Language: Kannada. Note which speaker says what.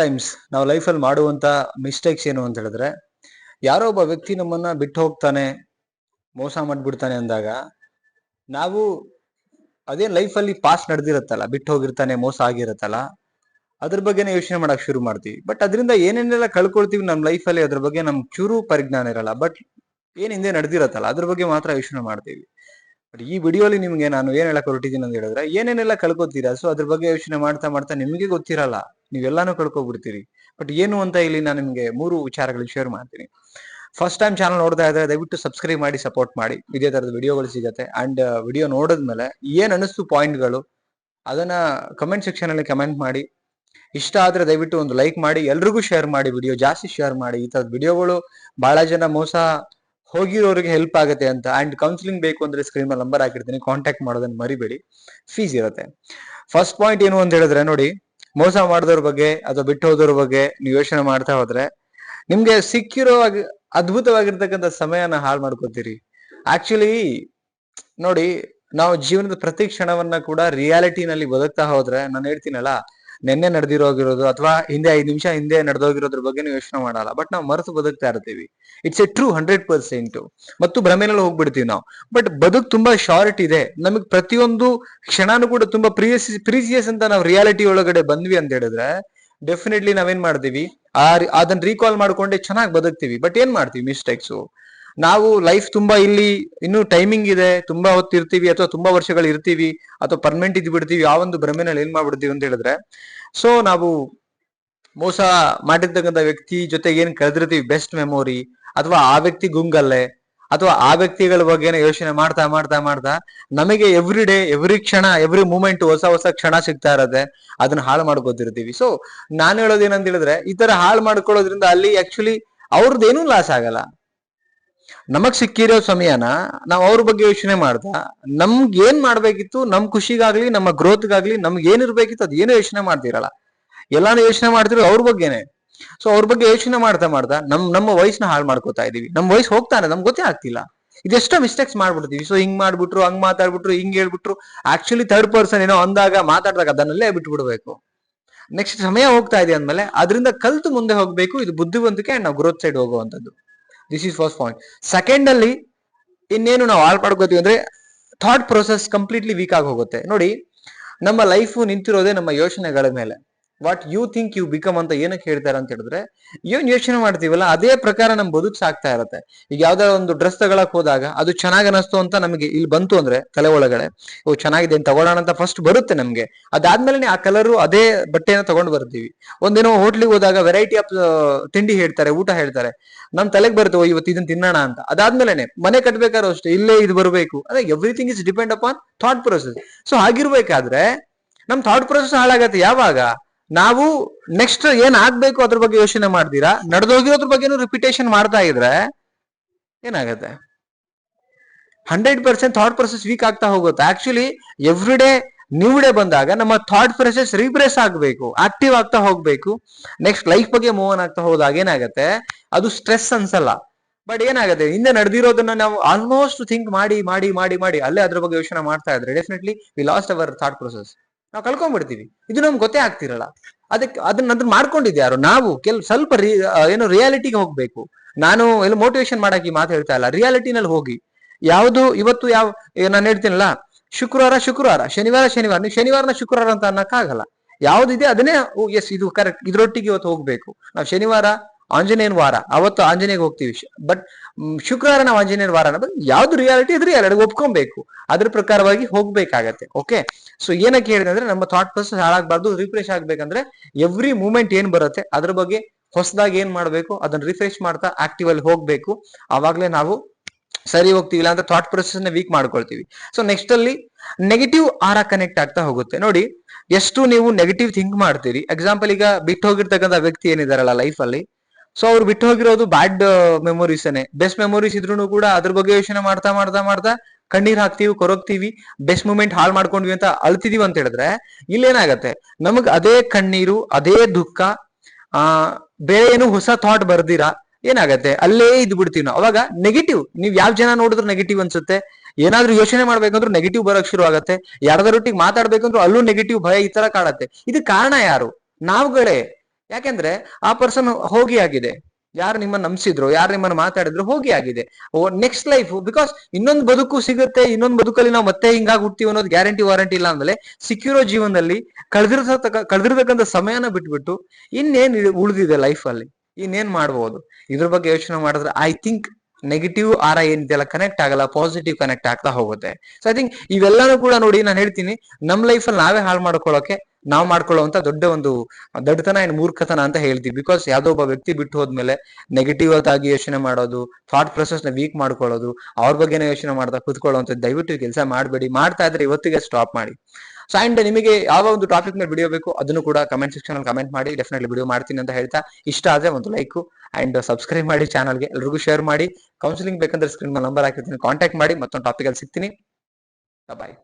Speaker 1: ಟೈಮ್ಸ್ ನಾವು ಲೈಫಲ್ಲಿ ಮಾಡುವಂತ ಮಿಸ್ಟೇಕ್ಸ್ ಏನು ಅಂತ ಹೇಳಿದ್ರೆ, ಯಾರೋ ಒಬ್ಬ ವ್ಯಕ್ತಿ ನಮ್ಮನ್ನ ಬಿಟ್ಟು ಹೋಗ್ತಾನೆ, ಮೋಸ ಮಾಡ್ಬಿಡ್ತಾನೆ ಅಂದಾಗ, ನಾವು ಅದೇ ಲೈಫಲ್ಲಿ ಪಾಸ್ ನಡೆದಿರತ್ತಲ್ಲ, ಬಿಟ್ಟು ಹೋಗಿರ್ತಾನೆ, ಮೋಸ ಆಗಿರುತ್ತಲ್ಲ, ಅದ್ರ ಬಗ್ಗೆನೇ ಯೋಚನೆ ಮಾಡಕ್ ಶುರು ಮಾಡ್ತೀವಿ. ಬಟ್ ಅದರಿಂದ ಏನೇನೆಲ್ಲ ಕಳ್ಕೊಳ್ತೀವಿ ನಮ್ಮ ಲೈಫಲ್ಲಿ ಅದ್ರ ಬಗ್ಗೆ ನಮ್ ಚೂರು ಪರಿಜ್ಞಾನ ಇರಲ್ಲ. ಬಟ್ ಏನ್ ಹಿಂದೆ ನಡೆದಿರತ್ತಲ್ಲ, ಅದ್ರ ಬಗ್ಗೆ ಮಾತ್ರ ಯೋಚನೆ ಮಾಡ್ತೀವಿ. ಬಟ್ ಈ ವಿಡಿಯೋಲಿ ನಿಮ್ಗೆ ನಾನು ಏನ್ ಹೇಳಕ್ ಹೊರಟಿದ್ದೀನಿ ಅಂತ ಹೇಳಿದ್ರೆ, ಏನೇನೆಲ್ಲ ಕಳ್ಕೊತೀರಾ? ಸೊ ಅದ್ರ ಬಗ್ಗೆ ಯೋಚನೆ ಮಾಡ್ತಾ ಮಾಡ್ತಾ ನಿಮಗೆ ಗೊತ್ತಿರಲ್ಲ. ನೀವೆಲ್ಲಾನು ಕಳ್ಕೊಬಿಡ್ತೀರಿ. ಬಟ್ ಏನು ಅಂತ ಇಲ್ಲಿ ನಾನು ನಿಮಗೆ ಮೂರು ವಿಚಾರಗಳು ಶೇರ್ ಮಾಡ್ತೀನಿ. ಫಸ್ಟ್ ಟೈಮ್ ಚಾನಲ್ ನೋಡ್ತಾ ಇದ್ರೆ ದಯವಿಟ್ಟು ಸಬ್ಸ್ಕ್ರೈಬ್ ಮಾಡಿ ಸಪೋರ್ಟ್ ಮಾಡಿ. ಇದೇ ತರದ ವಿಡಿಯೋಗಳು ಸಿಗುತ್ತೆ. ಅಂಡ್ ವಿಡಿಯೋ ನೋಡಿದ್ಮೇಲೆ ಏನ್ ಅನಿಸ್ತು ಪಾಯಿಂಟ್ಗಳು ಅದನ್ನ ಕಮೆಂಟ್ ಸೆಕ್ಷನ್ ಅಲ್ಲಿ ಕಮೆಂಟ್ ಮಾಡಿ. ಇಷ್ಟ ಆದ್ರೆ ದಯವಿಟ್ಟು ಒಂದು ಲೈಕ್ ಮಾಡಿ. ಎಲ್ರಿಗೂ ಶೇರ್ ಮಾಡಿ ವಿಡಿಯೋ ಜಾಸ್ತಿ ಶೇರ್ ಮಾಡಿ. ಈ ತರದ ವಿಡಿಯೋಗಳು ಬಹಳ ಜನ ಮೋಸ ಹೋಗಿರೋರಿಗೆ ಹೆಲ್ಪ್ ಆಗುತ್ತೆ ಅಂತ. ಅಂಡ್ ಕೌನ್ಸಿಲಿಂಗ್ ಬೇಕು ಅಂದ್ರೆ ಸ್ಕ್ರೀನ್ ನಂಬರ್ ಹಾಕಿರ್ತೀನಿ. ಕಾಂಟ್ಯಾಕ್ಟ್ ಮಾಡೋದನ್ನ ಮರಿಬೇಡಿ. ಫೀಸ್ ಇರುತ್ತೆ. ಫಸ್ಟ್ ಪಾಯಿಂಟ್ ಏನು ಅಂತ ಹೇಳಿದ್ರೆ ನೋಡಿ ಮೋಸ ಮಾಡಿದವ್ರ ಬಗ್ಗೆ ಅಥವಾ ಬಿಟ್ಟು ಹೋದವ್ರ ಬಗ್ಗೆ ನೀವು ಯೋಚನೆ ಮಾಡ್ತಾ ಹೋದ್ರೆ, ನಿಮ್ಗೆ ಸಿಕ್ಕಿರೋ ಅದ್ಭುತವಾಗಿರ್ತಕ್ಕಂಥ ಸಮಯನ ಹಾಳು ಮಾಡ್ಕೋತೀರಿ. ಆಕ್ಚುಲಿ ನೋಡಿ, ನಾವು ಜೀವನದ ಪ್ರತಿ ಕ್ಷಣವನ್ನ ಕೂಡ ರಿಯಾಲಿಟಿನಲ್ಲಿ ಬದುಕ್ತಾ ಹೋದ್ರೆ, ನಾನು ಹೇಳ್ತೀನಲ್ಲ ನಿನ್ನೆ ನಡೆದಿರೋಗಿರೋದು ಅಥವಾ ಹಿಂದೆ ಐದು ನಿಮಿಷ ಹಿಂದೆ ನಡೆದೋಗಿರೋದ್ರ ಬಗ್ಗೆ ನೀವು ಯೋಚನೆ ಮಾಡಲ್ಲ. ಬಟ್ ನಾವು ಮರೆತು ಬದುಕ್ತಾ ಇರ್ತೀವಿ. It's a true hundred percent ಮತ್ತು ಭ್ರಮೆನಲ್ಲಿ ಹೋಗ್ಬಿಡ್ತೀವಿ ನಾವು. ಬಟ್ ಬದುಕ್ ತುಂಬಾ ಶಾರ್ಟ್ ಇದೆ. ನಮಗೆ ಪ್ರತಿಯೊಂದು ಕ್ಷಣನೂ ಕೂಡ ತುಂಬಾ ಪ್ರಿಯಸ್ ಪ್ರೀಸಿಯಸ್ ಅಂತ ನಾವು ರಿಯಾಲಿಟಿ ಒಳಗಡೆ ಬಂದ್ವಿ ಅಂತ ಹೇಳಿದ್ರೆ ಡೆಫಿನೆಟ್ಲಿ ನಾವೇನ್ ಮಾಡ್ತೀವಿ? ಆ, ಅದನ್ನ ರೀಕಾಲ್ ಮಾಡ್ಕೊಂಡೆ ಚೆನ್ನಾಗಿ ಬದುಕ್ತೀವಿ. ಬಟ್ ಏನ್ ಮಾಡ್ತೀವಿ? ಮಿಸ್ಟೇಕ್ಸ್ ನಾವು ಲೈಫ್ ತುಂಬಾ ಇಲ್ಲಿ ಇನ್ನು ಟೈಮಿಂಗ್ ಇದೆ, ತುಂಬಾ ಹೊತ್ತು ಇರ್ತೀವಿ ಅಥವಾ ತುಂಬಾ ವರ್ಷಗಳು ಇರ್ತೀವಿ ಅಥವಾ ಪರ್ಮನೆಂಟ್ ಇದ್ ಬಿಡ್ತೀವಿ ಆ ಒಂದು ಭ್ರಮೆನಲ್ಲಿ ಏನ್ ಮಾಡ್ಬಿಡ್ತೀವಿ ಅಂತ ಹೇಳಿದ್ರೆ ಸೊ ನಾವು ಮೋಸ ಮಾಡಿರ್ತಕ್ಕಂಥ ವ್ಯಕ್ತಿ ಜೊತೆಗೆ ಏನ್ ಕಳೆದಿರ್ತೀವಿ ಬೆಸ್ಟ್ ಮೆಮೊರಿ ಅಥವಾ ಆ ವ್ಯಕ್ತಿ ಗುಂಗಲ್ಲೆ ಅಥವಾ ಆ ವ್ಯಕ್ತಿಗಳ ಬಗ್ಗೆನೇ ಯೋಚನೆ ಮಾಡ್ತಾ ಮಾಡ್ತಾ ಮಾಡ್ತಾ ನಮಗೆ ಎವ್ರಿ ಡೇ ಎವ್ರಿ ಕ್ಷಣ ಎವ್ರಿ ಮೂಮೆಂಟ್ ಹೊಸ ಹೊಸ ಕ್ಷಣ ಸಿಗ್ತಾ ಇರತ್ತೆ, ಅದನ್ನ ಹಾಳು ಮಾಡ್ಕೋತಿರ್ತೀವಿ. ಸೊ ನಾನು ಹೇಳೋದು ಏನಂತ ಹೇಳಿದ್ರೆ, ಈ ತರ ಹಾಳು ಮಾಡ್ಕೊಳ್ಳೋದ್ರಿಂದ ಅಲ್ಲಿ ಆಕ್ಚುಲಿ ಅವ್ರದ್ದೇನೂ ಲಾಸ್ ಆಗಲ್ಲ. ನಮಗ್ ಸಿಕ್ಕಿರೋ ಸಮಯನ ನಾವ್ ಅವ್ರ ಬಗ್ಗೆ ಯೋಚನೆ ಮಾಡ್ದ. ನಮ್ಗೆ ಏನ್ ಮಾಡ್ಬೇಕಿತ್ತು, ನಮ್ ಖುಷಿಗಾಗ್ಲಿ, ನಮ್ಮ ಗ್ರೋತ್ಗಾಗ್ಲಿ ನಮ್ಗೆ ಏನ್ ಇರ್ಬೇಕಿತ್ತು ಅದ್ ಏನೋ ಯೋಚನೆ ಮಾಡ್ತಿರಲ್ಲ. ಎಲ್ಲಾನು ಯೋಚನೆ ಮಾಡ್ತಿರೋ ಅವ್ರ ಬಗ್ಗೆನೆ. ಸೊ ಅವ್ರ ಬಗ್ಗೆ ಯೋಚನೆ ಮಾಡ್ತಾ ಮಾಡ್ತಾ ನಮ್, ನಮ್ಮ ವಯಸ್ಸನ್ನ ಹಾಳು ಮಾಡ್ಕೋತಾ ಇದೀವಿ. ನಮ್ ವಯಸ್ ಹೋಗ್ತಾನೆ, ನಮ್ಗೆ ಗೊತ್ತೇ ಆಗ್ತಿಲ್ಲ. ಇದೆಷ್ಟೋ ಮಿಸ್ಟೇಕ್ಸ್ ಮಾಡ್ಬಿಡ್ತೀವಿ ಸೊ ಹಿಂಗ್ ಮಾಡ್ಬಿಟ್ರು, ಹಂಗ್ ಮಾತಾಡ್ಬಿಟ್ರು, ಹಿಂಗ್ ಹೇಳ್ಬಿಟ್ರು. ಆಕ್ಚುಲಿ ಥರ್ಡ್ ಪರ್ಸನ್ ಏನೋ ಅಂದಾಗ ಮಾತಾಡ್ದಾಗ ಅದನ್ನಲ್ಲೇ ಬಿಟ್ಬಿಡ್ಬೇಕು. ನೆಕ್ಸ್ಟ್ ಸಮಯ ಹೋಗ್ತಾ ಇದೆ ಅಂದ್ಮೇಲೆ ಅದರಿಂದ ಕಲ್ತು ಮುಂದೆ ಹೋಗ್ಬೇಕು. ಇದು ಬುದ್ಧಿವಂತಿಕೆ ಅಂಡ್ ನಾವು growth side ಹೋಗುವಂತದ್ದು this is first point second ಅಲ್ಲಿ ಇನ್ನೇನು ನಾವು ಹಾಳು ಮಾಡ್ಕೋತೀವಿ ಅಂದ್ರೆ ಥಾಟ್ ಪ್ರೊಸೆಸ್ ಕಂಪ್ಲೀಟ್ಲಿ ವೀಕ್ ಆಗಿ ಹೋಗುತ್ತೆ. ನೋಡಿ, ನಮ್ಮ ಲೈಫ್ ನಿಂತಿರೋದೇ ನಮ್ಮ ಯೋಚನೆಗಳ ಮೇಲೆ. What you think you become ಅಂತ ಏನಕ್ಕೆ ಹೇಳ್ತಾರೆ ಅಂತ ಹೇಳಿದ್ರೆ, ಏನ್ ಯೋಚನೆ ಮಾಡ್ತೀವಲ್ಲ, ಅದೇ ಪ್ರಕಾರ ನಮ್ ಬದುಕು ಸಾಕ್ತಾ ಇರತ್ತೆ. ಈಗ ಯಾವ್ದಾರ ಒಂದು ಡ್ರೆಸ್ ತಗೊಳಕ್ ಹೋದಾಗ ಅದು ಚೆನ್ನಾಗ್ ಅನಿಸ್ತು ಅಂತ ನಮಗೆ ಇಲ್ಲಿ ಬಂತು ಅಂದ್ರೆ ತಲೆ ಒಳಗಡೆ, ಓ ಚೆನ್ನಾಗಿದೆ ತಗೊಳ್ಳೋಣ ಅಂತ ಫಸ್ಟ್ ಬರುತ್ತೆ ನಮ್ಗೆ. ಅದಾದ್ಮೇಲೆ ಆ ಕಲರು ಅದೇ ಬಟ್ಟೆನ ತಗೊಂಡ್ ಬರ್ತೀವಿ. ಒಂದೇನೋ ಹೋಟ್ಲಿಗೆ ಹೋದಾಗ ವೆರೈಟಿ ಆಫ್ ತಿಂಡಿ ಹೇಳ್ತಾರೆ, ಊಟ ಹೇಳ್ತಾರೆ. ನಮ್ ತಲೆಗೆ ಬರುತ್ತೆ, ಓ ಇವತ್ತು ಇದನ್ನ ತಿನ್ನೋಣ ಅಂತ. ಅದಾದ್ಮೇಲೆ ಮನೆ ಕಟ್ಬೇಕಾದ್ರೂ ಅಷ್ಟೇ, ಇಲ್ಲೇ ಇದು ಬರಬೇಕು. ಅದೇ everything is depend upon thought process so ಹಾಗಿರ್ಬೇಕಾದ್ರೆ ನಮ್ ಥಾಟ್ ಪ್ರೊಸೆಸ್ ಹಾಳಾಗತ್ತೆ ಯಾವಾಗ? ನಾವು ನೆಕ್ಸ್ಟ್ ಏನ್ ಆಗ್ಬೇಕು ಅದ್ರ ಬಗ್ಗೆ ಯೋಚನೆ ಮಾಡ್ತೀರಾ? ನಡೆದೋಗಿರೋದ್ರ ಬಗ್ಗೆನೂ ರಿಪಿಟೇಷನ್ ಮಾಡ್ತಾ ಇದ್ರೆ ಏನಾಗತ್ತೆ? Hundred percent thought process weak ಆಗ್ತಾ ಹೋಗುತ್ತೆ. Actually every day new day ಬಂದಾಗ ನಮ್ಮ ಥಾಟ್ ಪ್ರೊಸೆಸ್ ರಿಪ್ರೆಸ್ ಆಗ್ಬೇಕು ಆಕ್ಟಿವ್ ಆಗ್ತಾ ಹೋಗ್ಬೇಕು. ನೆಕ್ಸ್ಟ್ ಲೈಫ್ ಬಗ್ಗೆ ಮೂವ್ ಆನ್ ಆಗ್ತಾ ಹೋದಾಗ ಏನಾಗತ್ತೆ? ಅದು ಸ್ಟ್ರೆಸ್ ಅನ್ಸಲ್ಲ. ಬಟ್ ಏನಾಗುತ್ತೆ? ಹಿಂದೆ ನಡೆದಿರೋದನ್ನ ನಾವು ಆಲ್ಮೋಸ್ಟ್ ಥಿಂಕ್ ಮಾಡಿ ಮಾಡಿ ಮಾಡಿ ಮಾಡಿ ಅಲ್ಲೇ ಅದ್ರ ಬಗ್ಗೆ ಯೋಚನೆ ಮಾಡ್ತಾ ಇದ್ರೆ definitely we lost our thought process ನಾವು ಕಳ್ಕೊಂಡ್ಬಿಡ್ತೀವಿ ಇದು ನಮ್ಗೆ ಗೊತ್ತೇ ಆಗ್ತಿರಲ್ಲ. ಅದಕ್ಕೆ ಅದನ್ನ ಅದನ್ನ ಮಾಡ್ಕೊಂಡಿದ್ದೆ ಯಾರು? ನಾವು ಕೆಲ್, ಸ್ವಲ್ಪ ರಿ ಏನು ರಿಯಾಲಿಟಿಗೆ ಹೋಗ್ಬೇಕು. ನಾನು ಎಲ್ಲ ಮೋಟಿವೇಶನ್ ಮಾಡಕ್ಕೆ ಮಾತು ಹೇಳ್ತಾ ಇಲ್ಲ. ರಿಯಾಲಿಟಿನಲ್ಲಿ ಹೋಗಿ. ಯಾವುದು, ಇವತ್ತು ಯಾವ ನಾನು ಹೇಳ್ತೀನಲ್ಲ, ಶುಕ್ರವಾರ ಶುಕ್ರವಾರ, ಶನಿವಾರ ಶನಿವಾರ, ನೀವು ಶನಿವಾರನ ಶುಕ್ರವಾರ ಅಂತ ಅನ್ನಕ್ಕಾಗಲ್ಲ ಯಾವ್ದಿದೆ ಅದನ್ನೇ ಎಸ್ ಇದು ಕರೆಕ್ಟ್ ಇದ್ರೊಟ್ಟಿಗೆ ಇವತ್ತು ಹೋಗ್ಬೇಕು. ನಾವು ಶನಿವಾರ ಆಂಜನೇಯನ್ ವಾರ. ಅವತ್ತು ಆಂಜನೇಯಗೆ ಹೋಗ್ತೀವಿ ಬಟ್ ಶುಕ್ರವಾರ ನಾವು ಆಂಜನೇಯನ ವಾರ ಯಾವ್ದು ರಿಯಾಲಿಟಿ ಇದ್ರೆ ಎರಡು ಒಪ್ಕೊಬೇಕು. ಅದ್ರ ಪ್ರಕಾರವಾಗಿ ಹೋಗ್ಬೇಕಾಗತ್ತೆ ಓಕೆ ಸೊ ಏನಕ್ಕೆ ಹೇಳಿದೆ ಅಂದ್ರೆ ನಮ್ಮ ಥಾಟ್ ಪ್ರೊಸೆಸ್ ಹಾಳಾಗಬಾರ್ದು ರಿಫ್ರೆಶ್ ಆಗ್ಬೇಕಂದ್ರೆ ಎವ್ರಿ ಮೂಮೆಂಟ್ ಏನ್ ಬರುತ್ತೆ, ಅದ್ರ ಬಗ್ಗೆ ಹೊಸದಾಗಿ ಏನ್ ಮಾಡ್ಬೇಕು, ಅದನ್ನ ರಿಫ್ರೆಶ್ ಮಾಡ್ತಾ ಆಕ್ಟಿವ್ ಅಲ್ಲಿ ಹೋಗ್ಬೇಕು. ಅವಾಗ್ಲೇ ನಾವು ಸರಿ ಹೋಗ್ತೀವಿ ಇಲ್ಲ ಅಂತ ಥಾಟ್ ಪ್ರೊಸೆಸ್ನ ವೀಕ್ ಮಾಡ್ಕೊಳ್ತೀವಿ. ಸೊ ನೆಕ್ಸ್ಟ್ ಅಲ್ಲಿ ನೆಗೆಟಿವ್ ಆರ ಕನೆಕ್ಟ್ ಆಗ್ತಾ ಹೋಗುತ್ತೆ. ನೋಡಿ, ಎಷ್ಟು ನೀವು ನೆಗೆಟಿವ್ ಥಿಂಕ್ ಮಾಡ್ತೀರಿ. ಎಕ್ಸಾಂಪಲ್ ಈಗ ಬಿಟ್ಟು ಹೋಗಿರ್ತಕ್ಕಂಥ ವ್ಯಕ್ತಿ ಏನಿದಾರಲ್ಲ ಲೈಫ್ ಅಲ್ಲಿ ಸೊ ಅವ್ರು ಬಿಟ್ಟು ಹೋಗಿರೋದು ಬ್ಯಾಡ್ ಮೆಮೊರೀಸ್ನೇ ಬೆಸ್ಟ್ ಮೆಮೊರೀಸ್ ಇದ್ರು ಕೂಡ ಅದ್ರ ಬಗ್ಗೆ ಯೋಚನೆ ಮಾಡ್ತಾ ಮಾಡ್ತಾ ಮಾಡ್ತಾ ಕಣ್ಣೀರ್ ಹಾಕ್ತಿವಿ, ಕೊರಗ್ತೀವಿ ಬೆಸ್ಟ್ ಮೂಮೆಂಟ್ ಹಾಳು ಮಾಡ್ಕೊಂಡ್ವಿ ಅಂತ ಅಳ್ತಿದೀವಿ ಅಂತ ಹೇಳಿದ್ರೆ ಇಲ್ಲೇನಾಗತ್ತೆ? ನಮಗ್ ಅದೇ ಕಣ್ಣೀರು, ಅದೇ ದುಃಖ, ಆ, ಬೇರೆ ಏನು ಹೊಸ ಥಾಟ್ ಬರ್ದಿರಾ? ಏನಾಗತ್ತೆ? ಅಲ್ಲೇ ಇದ್ ಬಿಡ್ತೀವಿ ನಾವು. ಅವಾಗ ನೆಗೆಟಿವ್ ನೀವ್ ಯಾವ ಜನ ನೋಡಿದ್ರು ನೆಗೆಟಿವ್ ಅನ್ಸುತ್ತೆ? ಏನಾದ್ರೂ ಯೋಚನೆ ಮಾಡ್ಬೇಕಂದ್ರೂ ನೆಗೆಟಿವ್ ಬರಕ್ ಶುರು ಆಗತ್ತೆ ಯಾರ್ದಾರೊಟ್ಟಿಗೆ ಮಾತಾಡ್ಬೇಕಂದ್ರೂ ಅಲ್ಲೂ ನೆಗೆಟಿವ್ ಭಯ ಈ ತರ ಕಾಡತ್ತೆ ಇದಕ್ ಕಾರಣ ಯಾರು? ನಾವುಗಳೇ. ಯಾಕೆಂದ್ರೆ ಆ ಪರ್ಸನ್ ಹೋಗಿ ಆಗಿದೆ. ಯಾರು ನಿಮ್ಮನ್ನ ನಂಬಿಸಿದ್ರು, ಯಾರು ನಿಮ್ಮನ್ನ ಮಾತಾಡಿದ್ರು ಹೋಗಿ ಆಗಿದೆ. ನೆಕ್ಸ್ಟ್ ಲೈಫ್ ಬಿಕಾಸ್ ಇನ್ನೊಂದು ಬದುಕು ಸಿಗುತ್ತೆ, ಇನ್ನೊಂದು ಬದುಕಲ್ಲಿ ನಾವು ಮತ್ತೆ ಹಿಂಗಾಗಿ ಹುಡ್ತೀವಿ ಅನ್ನೋದು ಗ್ಯಾರಂಟಿ ವಾರಂಟಿ ಇಲ್ಲ ಅಂದ್ಮೇಲೆ ಸಿಕ್ಕಿರೋ ಜೀವನದಲ್ಲಿ ಕಳೆದಿರ್ತಕ್ಕ, ಕಳೆದಿರ್ತಕ್ಕಂಥ ಸಮಯನ ಬಿಟ್ಬಿಟ್ಟು ಇನ್ನೇನ್ ಉಳಿದಿದೆ ಲೈಫ್ ಅಲ್ಲಿ, ಇನ್ನೇನ್ ಮಾಡ್ಬೋದು? ಇದ್ರ ಬಗ್ಗೆ ಯೋಚನೆ ಮಾಡಿದ್ರೆ ಐ ಥಿಂಕ್ ನೆಗೆಟಿವ್ ಆರ ಏನಿದೆಯಲ್ಲ ಕನೆಕ್ಟ್ ಆಗಲ್ಲ ಪಾಸಿಟಿವ್ ಕನೆಕ್ಟ್ ಆಗ್ತಾ ಹೋಗುತ್ತೆ. ಸೊ ಐ ಥಿಂಕ್ ಇವೆಲ್ಲಾನು ಕೂಡ ನೋಡಿ ನಾನು ಹೇಳ್ತೀನಿ, ನಮ್ ಲೈಫ್ ಅಲ್ಲಿ ನಾವೇ ಹಾಳು ಮಾಡ್ಕೊಳ್ಳೋಕೆ ನಾವು ಮಾಡ್ಕೊಳ್ಳುವಂತ ದೊಡ್ಡ ಒಂದು, ದಡ್ಡತನ ಏನ್ ಮೂರ್ಖತನ ಅಂತ ಹೇಳ್ತೀವಿ. ಬಿಕಾಸ್ ಯಾವ್ದೋ ಒಬ್ಬ ವ್ಯಕ್ತಿ ಬಿಟ್ಟು ಹೋದ್ಮೇಲೆ ನೆಗೆಟಿವ್ ಆಗಿ ಯೋಚನೆ ಮಾಡೋದು ಥಾಟ್ ಪ್ರೊಸೆಸ್ನ ವೀಕ್ ಮಾಡ್ಕೊಳ್ಳೋದು, ಅವ್ರ ಬಗ್ಗೆನೇ ಯೋಚನೆ ಮಾಡ್ತಾ ಕುತ್ಕೊಳ್ಳುವಂತ ದಯವಿಟ್ಟು ಕೆಲಸ ಮಾಡಬೇಡಿ. ಮಾಡ್ತಾ ಇದ್ರೆ ಇವತ್ತಿಗೆ ಸ್ಟಾಪ್ ಮಾಡಿ. ಸೊ ಅಂಡ್ ನಿಮಗೆ ಯಾವ ಒಂದು ಟಾಪಿಕ್ ಮೇಲೆ ವಿಡಿಯೋ ಬೇಕು, ಅದನ್ನು ಕೂಡ ಕಮೆಂಟ್ ಸೆಕ್ಷನ್ ಅಲ್ಲಿ ಕಮೆಂಟ್ ಮಾಡಿ. ಡೆಫಿನೆಟ್ಲಿ ವಿಡಿಯೋ ಮಾಡ್ತೀನಿ ಅಂತ ಹೇಳ್ತಾ. ಇಷ್ಟ ಆದ್ರೆ ಒಂದು ಲೈಕ್ ಅಂಡ್ ಸಬ್ಸ್ಕ್ರೈಬ್ ಮಾಡಿ ಚಾನಲ್ಗೆ ಎಲ್ರಿಗೂ ಶೇರ್ ಮಾಡಿ. ಕೌನ್ಸಿಲಿಂಗ್ ಬೇಕಂದ್ರೆ ಸ್ಕ್ರೀನ್ ಮೇಲೆ ನಂಬರ್ ಹಾಕಿರ್ತೀನಿ. ಕಾಂಟ್ಯಾಕ್ಟ್ ಮಾಡಿ. ಮತ್ತೊಂದು ಟಾಪಿಕ್ ಅಲ್ಲಿ ಸಿಗ್ತೀನಿ. ಬಾಯ್